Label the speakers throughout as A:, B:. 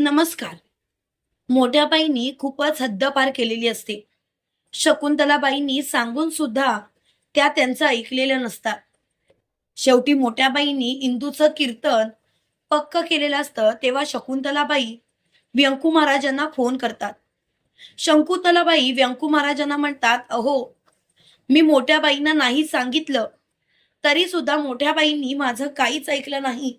A: नमस्कार. मोठ्या बाईंनी खूपच हद्दपार केलेली असते. शकुंतलाबाईंनी सांगून सुद्धा त्या त्यांचं ऐकलेलं नसतात शेवटी मोठ्या बाईंनी इंदूचं कीर्तन पक्क केलेलं असतं तेव्हा शकुंतलाबाई व्यंकू महाराजांना फोन करतात. शंकुतलाबाई व्यंकू महाराजांना म्हणतात अहो मी मोठ्या बाईंना नाही सांगितलं. तरी सुद्धा मोठ्या बाईंनी माझं काहीच ऐकलं नाही.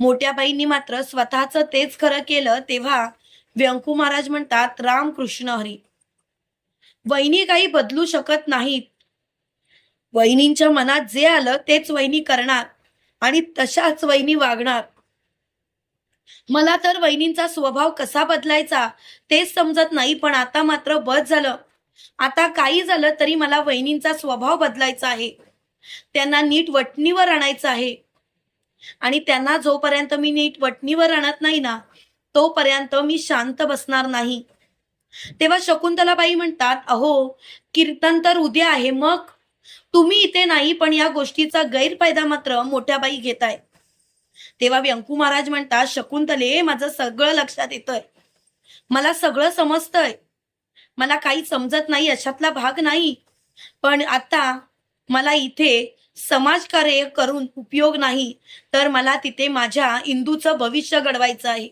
A: मोठ्या बाईंनी मात्र स्वतःच तेच खरं केलं तेव्हा व्यंकू महाराज म्हणतात राम कृष्ण हरी. वहिनी काही बदलू शकत नाहीत. वहिनींच्या मनात जे आलं तेच वहिनी करणार आणि तशाच वहिनी वागणार. मला तर वहिनींचा स्वभाव कसा बदलायचा तेच समजत नाही पण आता मात्र बस झालं. आता काही झालं तरी मला वहिनींचा स्वभाव बदलायचा आहे. त्यांना नीट वटणीवर आणायचं आहे. आणि त्यांना जोपर्यंत मी नीट वटणीवर आणत नाही ना तोपर्यंत मी शांत बसणार नाही. तेव्हा शकुंतलाबाई म्हणतात अहो कीर्तन तर उद्या आहे मग? तुम्ही इथे नाही पण या गोष्टीचा गैरफायदा मात्र मोठ्या बाई घेताय. तेव्हा व्यंकू महाराज म्हणतात शकुंतले माझं सगळं लक्षात येतंय. मला सगळं समजतंय. मला काही समजत नाही अशातला भाग नाही. पण आता मला इथे समाजकार्य करून उपयोग नाही तर मला तिथे माझ्या इंदूचं भविष्य घडवायचं आहे.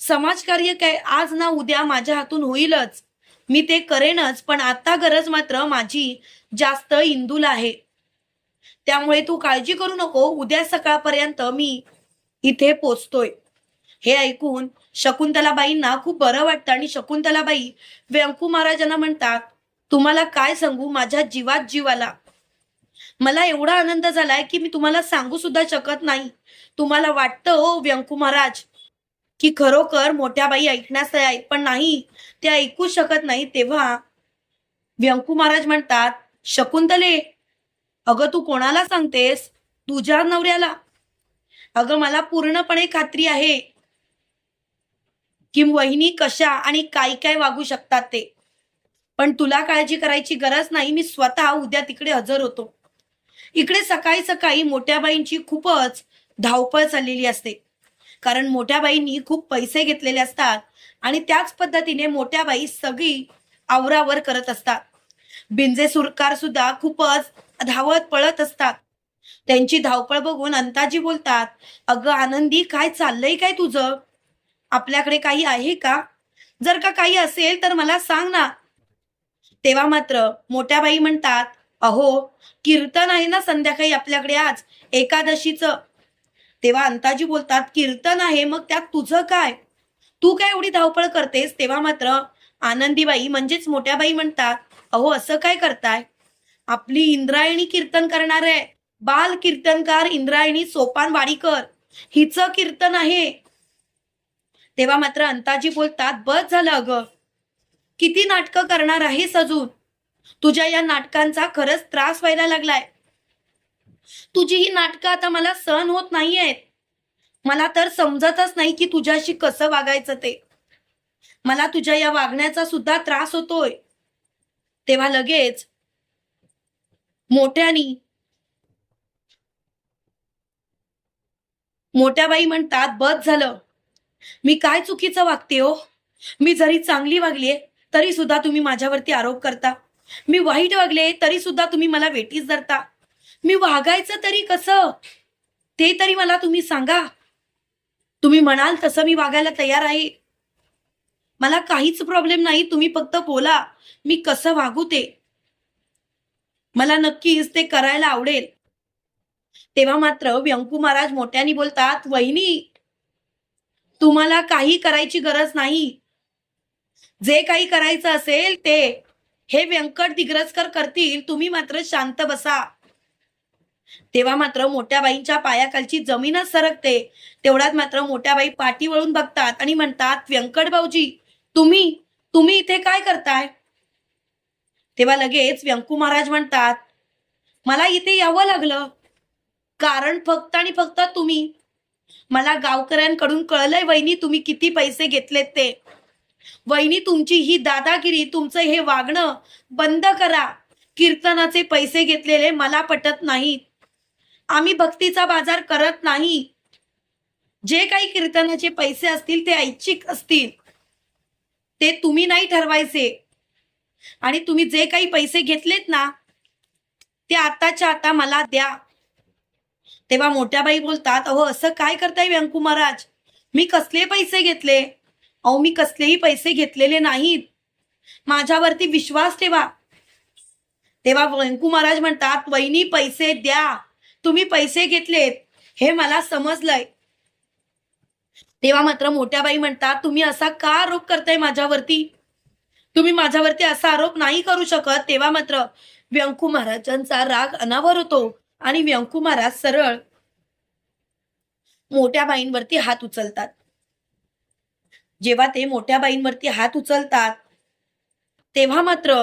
A: समाजकार्य काय आज ना उद्या माझ्या हातून होईलच. मी ते करेनच पण आता गरज मात्र माझी जास्त इंदूला आहे. त्यामुळे तू काळजी करू नको उद्या सकाळपर्यंत मी इथे पोचतोय. हे ऐकून शकुंतलाबाईंना खूप बरं वाटतं आणि शकुंतलाबाई व्यंकू महाराजांना म्हणतात तुम्हाला काय सांगू? माझ्या जीवात जीवाला मला एवढा आनंद झालाय की मी तुम्हाला सांगू सुद्धा शकत नाही. तुम्हाला वाटतं हो व्यंकू महाराज की खरोखर मोठ्या बाई ऐकण्यास तयार पण नाही ते ऐकू शकत नाही. तेव्हा व्यंकू महाराज म्हणतात शकुंतले अगं तू कोणाला सांगतेस? तुझ्या नवऱ्याला. अगं मला पूर्णपणे खात्री आहे की वहिनी कशा आणि काय काय वागू शकतात ते. पण तुला काळजी करायची गरज नाही. मी स्वतः उद्या तिकडे हजर होतो. इकडे सकाळी सकाळी मोठ्याबाईंची खूपच धावपळ चाललेली असते. कारण मोठ्याबाईंनी खूप पैसे घेतलेले असतात आणि त्याच पद्धतीने मोठ्याबाई सगळी आवरावर करत असतात. बिंजे सुरकार सुद्धा खूपच धावत पळत असतात. त्यांची धावपळ बघून अंताजी बोलतात अगं आनंदी काय चाललंय काय तुझं? आपल्याकडे काही आहे का? जर का काही असेल तर मला सांग ना. तेव्हा मात्र मोठ्याबाई म्हणतात अहो कीर्तन आहे ना संध्याकाळी आपल्याकडे आज? एकादशीचं. तेव्हा अंताजी बोलतात कीर्तन आहे मग त्यात तुझं काय? तू काय एवढी धावपळ करतेस? तेव्हा मात्र आनंदीबाई म्हणजेच मोठ्याबाई म्हणतात अहो असं काय करताय? आपली इंद्रायणी कीर्तन करणार आहे. बाल कीर्तनकार इंद्रायणी सोपान वाडीकर. हिचं कीर्तन आहे. तेव्हा मात्र अंताजी बोलतात बस झालं अगं. किती नाटकं करणार आहेस अजून? तुझ्या या नाटकांचा खरंच त्रास व्हायला लागलाय. तुझी ही नाटकं आता मला सहन होत नाहीयेत. मला तर समजतच नाही की तुझ्याशी कसं वागायचं ते. मला तुझ्या या वागण्याचा सुद्धा त्रास होतोय. तेव्हा लगेच मोठ्यानी मोठ्या बाई म्हणतात बस झालं. मी काय चुकीचं वागते हो? मी जरी चांगली वागलीये तरी सुद्धा तुम्ही माझ्यावरती आरोप करता. मी वाईट वागले तरी सुद्धा तुम्ही मला वेटीस धरता. मी वागायचं तरी कसं? ते तरी मला तुम्ही सांगा. तुम्ही म्हणाल तसं मी वागायला तयार आहे. मला काहीच प्रॉब्लेम नाही तुम्ही फक्त बोला मी कसं वागू ते. मला नक्कीच ते करायला आवडेल. तेव्हा मात्र व्यंकू महाराज मोठ्याने बोलतात वहिनी तुम्हाला काही करायची गरज नाही. जे काही करायचं असेल ते हे व्यंकट दिग्रजकर करतील तुम्ही मात्र शांत बसा. तेव्हा मात्र मोठ्या बाईंच्या पायाखालची जमीनच सरकते. तेवढ्यात मात्र मोठ्या बाई पाठी वळून बघतात आणि म्हणतात व्यंकट भाऊजी तुम्ही तुम्ही इथे काय करताय? तेव्हा लगेच व्यंकू महाराज म्हणतात मला इथे यावं लागलं. कारण फक्त आणि फक्त तुम्ही. मला गावकऱ्यांकडून कळलंय वहिनी तुम्ही किती पैसे घेतलेत ते. वहिनी तुमची ही दादागिरी तुमचं हे वागणं बंद करा. कीर्तनाचे पैसे घेतलेले मला पटत नाहीत. आम्ही भक्तीचा बाजार करत नाही. जे काही कीर्तनाचे पैसे असतील ते ऐच्छिक असतील. ते तुम्ही नाही ठरवायचे. आणि तुम्ही जे काही पैसे घेतलेत ना ते आताच्या आता मला द्या. तेव्हा मोठ्या बाई बोलतात अहो असं काय करताय व्यंकू महाराज? मी कसले पैसे घेतले? अहो मी कसलेही पैसे घेतलेले नाहीत. माझ्यावरती विश्वास ठेवा. तेव्हा व्यंकू महाराज म्हणतात वहिनी पैसे द्या. तुम्ही पैसे घेतलेत. हे मला समजलंय. तेव्हा मात्र मोठ्या बाई म्हणतात तुम्ही असा का आरोप करताय माझ्यावरती? तुम्ही माझ्यावरती असा आरोप नाही करू शकत. तेव्हा मात्र व्यंकू महाराजांचा राग अनावर होतो आणि व्यंकू महाराज सरळ मोठ्या बाईंवरती हात उचलतात. जेव्हा ते मोठ्या बाईंवरती हात उचलतात तेव्हा मात्र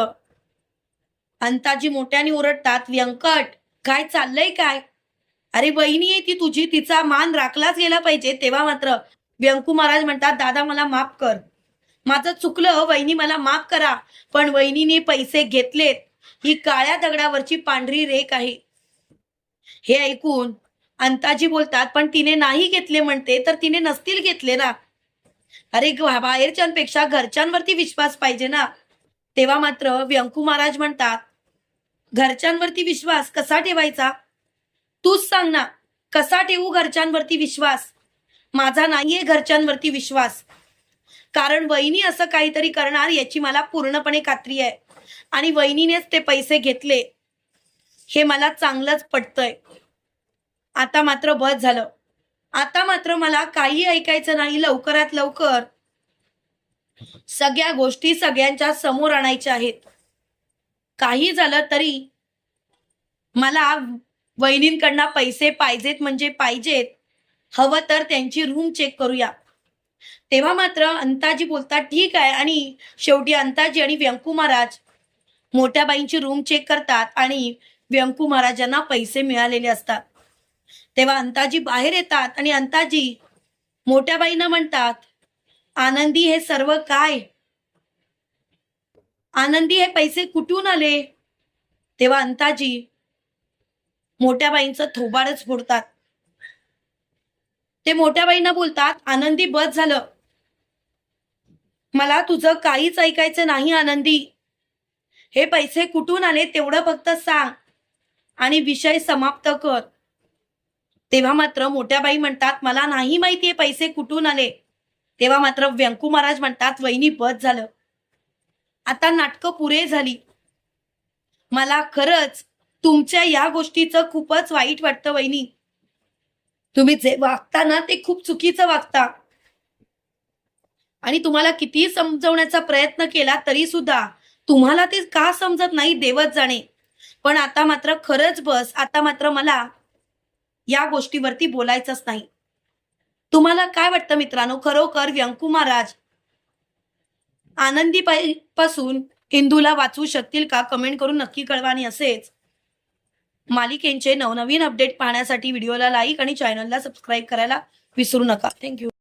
A: अंताजी मोठ्याने ओरडतात व्यंकट काय चाललंय काय? अरे बहिणी आहे ती तुझी तिचा मान राखलाच गेला पाहिजे. तेव्हा मात्र व्यंकू महाराज म्हणतात दादा मला माफ कर. माझं चुकलं वहिनी मला माफ करा. पण वहिनीने पैसे घेतलेत. ही काळ्या दगडावरची पांढरी रेख आहे. हे ऐकून अंताजी बोलतात पण तिने नाही घेतले म्हणते तर तिने नसतील घेतले ना. अरे बाहेरच्यांपेक्षा घरच्यांवरती विश्वास पाहिजे ना. तेव्हा मात्र व्यंकू महाराज म्हणतात घरच्यांवरती विश्वास कसा ठेवायचा? तूच सांग ना कसा ठेवू घरच्यांवरती विश्वास? माझा नाहीये घरच्यांवरती विश्वास. कारण वहिनी असं काहीतरी करणार याची मला पूर्णपणे खात्री आहे. आणि वहिनीनेच ते पैसे घेतले. हे मला चांगलंच पटतंय. आता मात्र बस झालं. आता मात्र मला काही ऐकायचं नाही. लवकरात लवकर सगळ्या गोष्टी सगळ्यांच्या समोर आणायच्या आहेत. काही झालं तरी मला वहिनींकडनं पैसे पाहिजेत म्हणजे पाहिजेत. हवं तर त्यांची रूम चेक करूया. तेव्हा मात्र अंताजी बोलतात ठीक आहे. आणि शेवटी अंताजी आणि व्यंकू महाराज मोठ्या बाईंची रूम चेक करतात आणि व्यंकू महाराजांना पैसे मिळालेले असतात. तेव्हा अंताजी बाहेर येतात आणि अंताजी मोठ्या बाईंना म्हणतात आनंदी हे सर्व काय? आनंदी हे पैसे कुठून आले? तेव्हा अंताजी मोठ्या बाईंचं थोबाडच फोडतात. ते मोठ्या बाईंना बोलतात आनंदी बस झालं. मला तुझं काहीच ऐकायचं नाही आनंदी. हे पैसे कुठून आले तेवढं फक्त सांग आणि विषय समाप्त कर. तेव्हा मात्र मोठ्या बाई म्हणतात मला नाही माहितीये पैसे कुठून आले. तेव्हा मात्र व्यंकू महाराज म्हणतात वहिनी बस झालं. आता नाटकं पुरे झाली. मला खरंच तुमच्या या गोष्टीचं खूपच वाईट वाटतं वहिनी. तुम्ही जे वागता ना ते खूप चुकीचं वागता. आणि तुम्हाला कितीही समजवण्याचा प्रयत्न केला तरी सुद्धा तुम्हाला ते का समजत नाही देवत जाणे. पण आता मात्र खरंच बस आता मात्र मला या गोष्टीवरती बोलायचंच नाही. तुम्हाला काय वाटतं मित्रांनो? खरोखर व्यंकू महाराज आनंदी पासून इंदूला वाचवू शकतील का? कमेंट करून नक्की कळवा आणि असेच. मालिकेंचे नवनवीन अपडेट पाहण्यासाठी व्हिडिओला लाईक आणि चॅनलला सबस्क्राईब करायला विसरू नका. थँक्यू